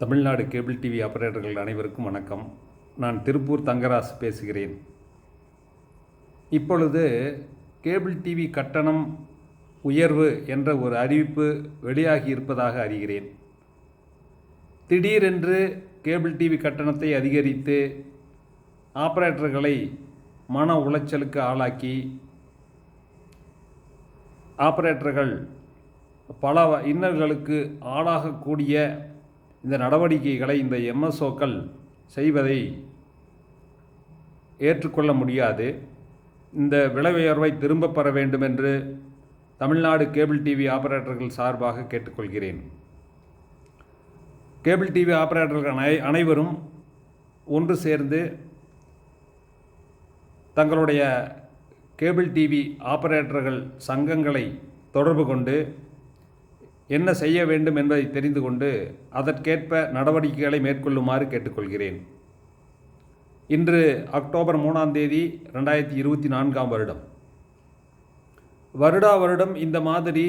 Tamil Nadu cable TV ஆபரேட்டர்கள் அனைவருக்கும் வணக்கம். நான் திருப்பூர் தங்கராசு பேசுகிறேன். இப்பொழுது கேபிள் டிவி கட்டணம் உயர்வு என்ற ஒரு அறிவிப்பு வெளியாகி இருப்பதாக அறிகிறேன். திடீரென்று கேபிள் டிவி கட்டணத்தை அதிகரித்து ஆபரேட்டர்களை மன உளைச்சலுக்கு ஆளாக்கி ஆபரேட்டர்கள் பல இன்னல்களுக்கு ஆளாகக்கூடிய இந்த நடவடிக்கைகளை இந்த எம்எஸ்ஓக்கள் செய்வதை ஏற்றுக்கொள்ள முடியாது. இந்த விலை உயர்வை திரும்பப் பெற வேண்டும் என்று தமிழ்நாடு கேபிள் டிவி ஆபரேட்டர்கள் சார்பாக கேட்டுக்கொள்கிறேன். கேபிள் டிவி ஆபரேட்டர்கள் அனை அனைவரும் ஒன்று சேர்ந்து தங்களுடைய கேபிள் டிவி ஆபரேட்டர்கள் சங்கங்களை தொடர்பு கொண்டு என்ன செய்ய வேண்டும் என்பதை தெரிந்து கொண்டு அதற்கேற்ப நடவடிக்கைகளை மேற்கொள்ளுமாறு கேட்டுக்கொள்கிறேன். இன்று அக்டோபர் மூணாம் தேதி ரெண்டாயிரத்தி இருபத்தி நான்காம் வருடம். வருடா வருடம் இந்த மாதிரி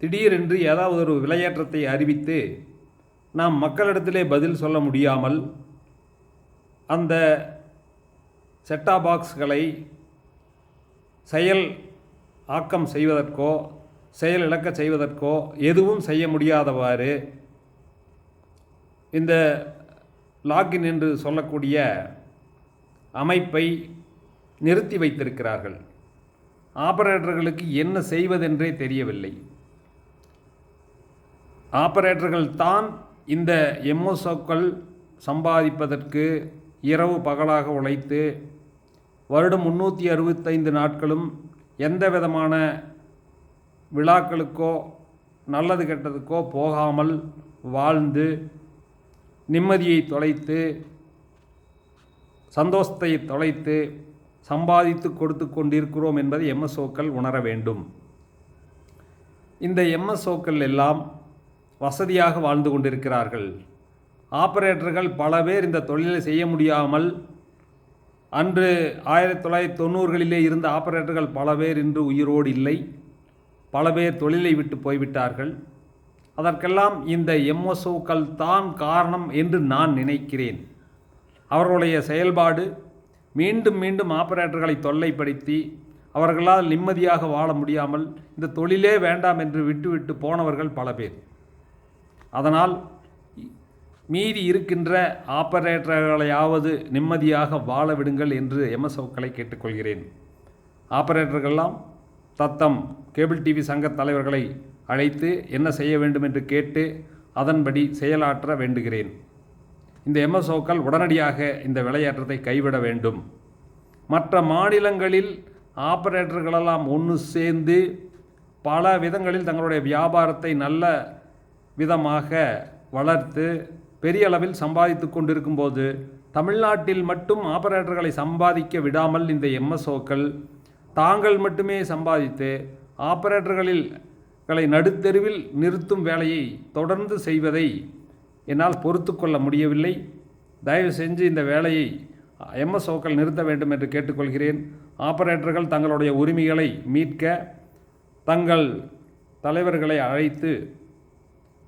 திடீரென்று ஏதாவது ஒரு விலையேற்றத்தை அறிவித்து நாம் மக்களிடத்திலே பதில் சொல்ல முடியாமல் அந்த செட்டா பாக்ஸ்களை செயல் ஆக்கம் செய்வதற்கோ செயல் இழக்க செய்வதற்கோ எதுவும் செய்ய முடியாதவாறு இந்த லாகின் என்று சொல்லக்கூடிய அமைப்பை நிறுத்தி வைத்திருக்கிறார்கள். ஆபரேட்டர்களுக்கு என்ன செய்வதென்றே தெரியவில்லை. ஆபரேட்டர்கள் தான் இந்த எம்ஓசோக்கள் சம்பாதிப்பதற்கு இரவு பகலாக உழைத்து வருடம் முந்நூற்றி அறுபத்தைந்து நாட்களும் எந்த விதமான விழாக்களுக்கோ நல்லது கெட்டதுக்கோ போகாமல் வாழ்ந்து நிம்மதியை தொலைத்து சந்தோஷத்தை தொலைத்து சம்பாதித்து கொடுத்து கொண்டிருக்கிறோம் என்பதை எம்எஸ்ஓக்கள் உணர வேண்டும். இந்த எம்எஸ்ஓக்கள் எல்லாம் வசதியாக வாழ்ந்து கொண்டிருக்கிறார்கள். ஆபரேட்டர்கள் பல பேர் இந்த தொழிலை செய்ய முடியாமல் அன்று ஆயிரத்தி தொள்ளாயிரத்தி தொண்ணூறுகளிலே இருந்த ஆபரேட்டர்கள் பல பேர் இன்று உயிரோடு இல்லை. பல பேர் தொழிலை விட்டு போய்விட்டார்கள். அதற்கெல்லாம் இந்த எம்எஸ்ஓக்கள் தான் காரணம் என்று நான் நினைக்கிறேன். அவர்களுடைய செயல்பாடு மீண்டும் மீண்டும் ஆபரேட்டர்களை தொல்லைப்படுத்தி அவர்களால் நிம்மதியாக வாழ முடியாமல் இந்த தொழிலே வேண்டாம் என்று விட்டுவிட்டு போனவர்கள் பல பேர். அதனால் மீதி இருக்கின்ற ஆபரேட்டர்களையாவது நிம்மதியாக வாழ விடுங்கள் என்று எம்எஸ்ஓக்களை கேட்டுக்கொள்கிறேன். ஆபரேட்டர்கள்லாம் தத்தம் கேபிள் டிவி சங்க தலைவர்களை அழைத்து என்ன செய்ய வேண்டும் என்று கேட்டு அதன்படி செயலாற்ற வேண்டுகிறேன். இந்த எம்எஸ்ஓக்கள் உடனடியாக இந்த விளையாட்டத்தை கைவிட வேண்டும். மற்ற மாநிலங்களில் ஆப்பரேட்டர்களெல்லாம் ஒன்று சேர்ந்து பல விதங்களில் தங்களுடைய வியாபாரத்தை நல்ல விதமாக வளர்த்து பெரிய அளவில் சம்பாதித்து கொண்டிருக்கும்போது தமிழ்நாட்டில் மட்டும் ஆபரேட்டர்களை சம்பாதிக்க விடாமல் இந்த எம்எஸ்ஓக்கள் தாங்கள் மட்டுமே சம்பாதித்து ஆபரேட்டர்களில் களை நடுத்தெருவில் நிறுத்தும் வேலையை தொடர்ந்து செய்வதை என்னால் பொறுத்து கொள்ள முடியவில்லை. தயவு செஞ்சு இந்த வேலையை எம்எஸ்ஓக்கள் நிறுத்த வேண்டும் என்று கேட்டுக்கொள்கிறேன். ஆபரேட்டர்கள் தங்களுடைய உரிமைகளை மீட்க தங்கள் தலைவர்களை அழைத்து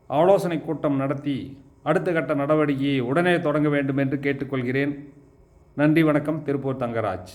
ஆலோசனை கூட்டம் நடத்தி அடுத்த கட்ட நடவடிக்கையை உடனே தொடங்க வேண்டும் என்று கேட்டுக்கொள்கிறேன். நன்றி வணக்கம். திருப்பூர் தங்கராஜ்.